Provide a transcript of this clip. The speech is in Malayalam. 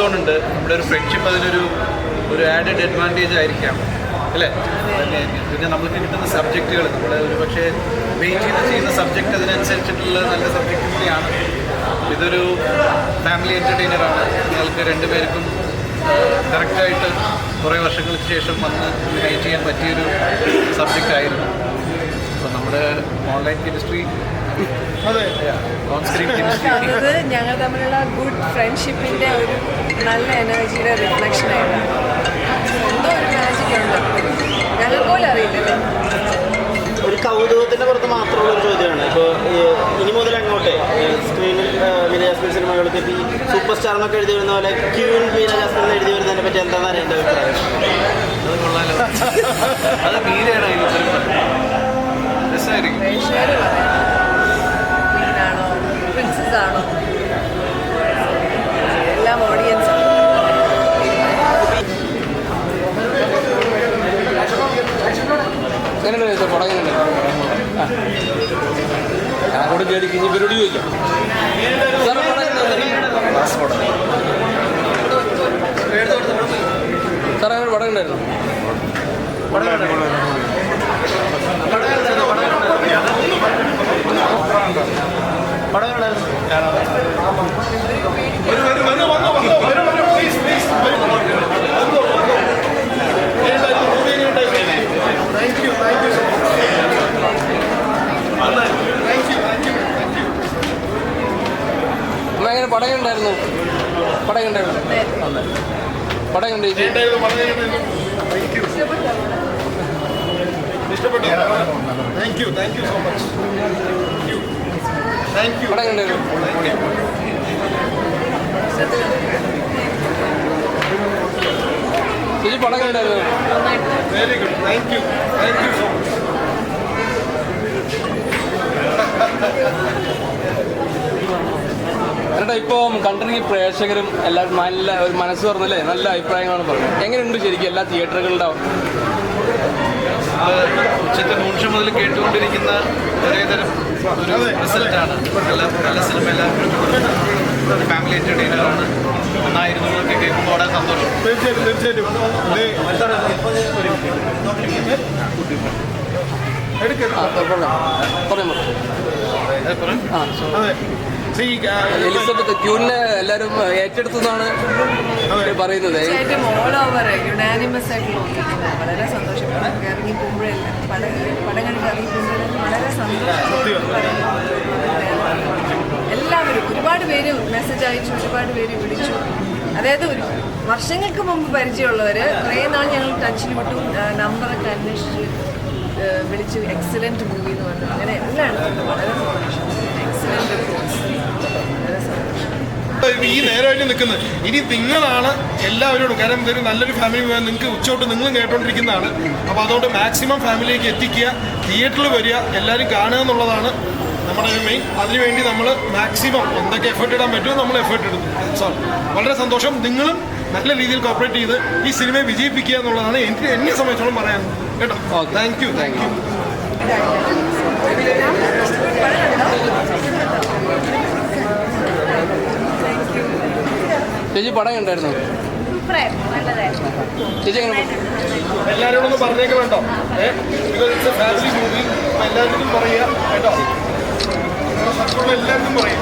സോൺ ഉണ്ട്. നമ്മുടെ ഒരു ഫ്രണ്ട്ഷിപ്പ് അതിനൊരു ഒരു ആഡഡ് അഡ്വാന്റേജ് ആയിരിക്കാം. അല്ലേ? പിന്നെ നമുക്ക് കിട്ടുന്ന സബ്ജക്റ്റുകൾ നമ്മൾ ഒരു പക്ഷേ വെയിറ്റ് ചെയ്ത് ചെയ്യുന്ന സബ്ജക്റ്റ് അതിനനുസരിച്ചിട്ടുള്ള നല്ല സബ്ജക്റ്റ് കൂടിയാണ്. ഇതൊരു ഫാമിലി എന്റർടൈനറാണ് നിങ്ങൾക്ക് രണ്ടുപേർക്കും കറക്റ്റായിട്ട് കുറേ വർഷങ്ങൾക്ക് ശേഷം വന്ന് മെയിൻ ചെയ്യാൻ പറ്റിയൊരു സബ്ജക്റ്റ് ആയിരുന്നു. അപ്പോൾ നമ്മുടെ ഓൺലൈൻ കെമിസ്ട്രി അത്. ഞങ്ങൾ തമ്മിലുള്ള ഗുഡ് ഫ്രണ്ട്ഷിപ്പിന്റെ ഒരു നല്ല എനർജിയുടെ റിഫ്ലക്ഷൻ ആയിരുന്നു എന്തോ ഒരു മാജിക് ഉണ്ട്. ഞങ്ങൾ പോലും അറിയില്ലല്ലേ? ഒരു കൗതുകത്തിന്റെ പുറത്ത് മാത്രമുള്ള ഒരു ചോദ്യമാണ്. ഇപ്പോൾ ഇനി മുതൽ അങ്ങോട്ടെ സ്ക്രീനിൽ വിനയാസ്മി ജാസ്മിൻ സിനിമകൾക്ക് ഇപ്പോൾ ഈ സൂപ്പർ സ്റ്റാർ എന്നൊക്കെ എഴുതി വരുന്ന പോലെ ക്യൂൻ മീര ജാസ്മിൻ എഴുതി വരുന്നതിനെ പറ്റി എന്താണെന്ന് അറിയേണ്ട അഭിപ്രായം? അത് കൊള്ളാലോ. അത് മീരയാണ് ചോദിച്ചാൽ പടം ഞാൻ കൂടെ കഴിഞ്ഞ് ഇവരോട് ചോദിക്കാം? സാറേ അങ്ങനെ പടം ഉണ്ടായിരുന്നു? പടം ഉണ്ടായിരുന്നു. പടം എങ്ങനെ ഉണ്ടായിരുന്നു പടം എങ്ങനെ ഉണ്ട് ചേച്ചി ഇഷ്ടപ്പെട്ടു? Thank you thank you so much thank you പടം very good thank you thank you so much എന്നിട്ട് ഇപ്പം കണ്ടിരിക്കുന്ന പ്രേക്ഷകരും എല്ലാവരും നല്ല ഒരു മനസ്സ് പറഞ്ഞല്ലേ നല്ല അഭിപ്രായങ്ങളാണ് പറഞ്ഞത്. എങ്ങനെയുണ്ട് ശരിക്കും എല്ലാ തിയേറ്ററുകളുടെ ഉച്ചത്തെ മൂന്ന് മുതൽ കേട്ടുകൊണ്ടിരിക്കുന്ന ഒരേതരം ഒരു റിസൾട്ടാണ് നല്ല നല്ല സിനിമ എല്ലാവരും ഫാമിലി എന്റർടൈനറാണ് നന്നായിരുന്നു എന്നൊക്കെ കേൾക്കുമ്പോൾ വളരെ സന്തോഷം. തീർച്ചയായിട്ടും തീർച്ചയായിട്ടും. ആ അതെ. എലിസബത്ത് ക്യൂനെ എല്ലാവരും ഏറ്റെടുത്തതാണ് പറയുന്നത്. വളരെ സന്തോഷപ്പെടും ഇറങ്ങി പോകുമ്പോഴെല്ലാം പടം പടം കണ്ടിട്ട് ഇറങ്ങി പോകുമ്പോഴെല്ലാം വളരെ സന്തോഷം എല്ലാവരും ഒരുപാട് പേര് മെസ്സേജ് അയച്ചു ഒരുപാട് പേര് വിളിച്ചു. അതായത് ഒരു വർഷങ്ങൾക്ക് മുമ്പ് പരിചയമുള്ളവർ കുറേ നാൾ ഞങ്ങൾ ടച്ചിൽ വിട്ടു നമ്പറൊക്കെ അന്വേഷിച്ച് വിളിച്ചു. എക്സലന്റ് മൂവി എന്ന് പറഞ്ഞു. അങ്ങനെ എല്ലാം വളരെ സന്തോഷം. ഈ നേരമായിട്ട് നിൽക്കുന്നത്. ഇനി നിങ്ങളാണ് എല്ലാവരോടും കാരണം ഇതൊരു നല്ലൊരു ഫാമിലി നിങ്ങൾക്ക് ഉച്ചോട്ട് നിങ്ങളും കേട്ടോണ്ടിരിക്കുന്നതാണ്. അപ്പോൾ അതുകൊണ്ട് മാക്സിമം ഫാമിലിയിലേക്ക് എത്തിക്കുക തിയേറ്ററിൽ വരിക എല്ലാവരും കാണുക എന്നുള്ളതാണ് നമ്മുടെ ഒരു മെയിൻ അതിനുവേണ്ടി നമ്മൾ മാക്സിമം എന്തൊക്കെ എഫേർട്ട് ഇടാൻ പറ്റുമോ നമ്മൾ എഫേർട്ട് ഇടുന്നു. സോ വളരെ സന്തോഷം. നിങ്ങളും നല്ല രീതിയിൽ കോപ്പറേറ്റ് ചെയ്ത് ഈ സിനിമയെ വിജയിപ്പിക്കുക എന്നുള്ളതാണ് എനിക്ക് എന്നെ സംബന്ധിച്ചോളം പറയാൻ കേട്ടോ. താങ്ക് യു താങ്ക് യു ചേച്ചി പടം ഉണ്ടായിരുന്നു ചേച്ചി എങ്ങനെ എല്ലാവരോടും ഒന്ന് പറഞ്ഞേക്ക് വേണ്ടോ? ഫാമിലി മൂവി എല്ലാവരും പറയുക കേട്ടോ. എല്ലാവർക്കും പറയും.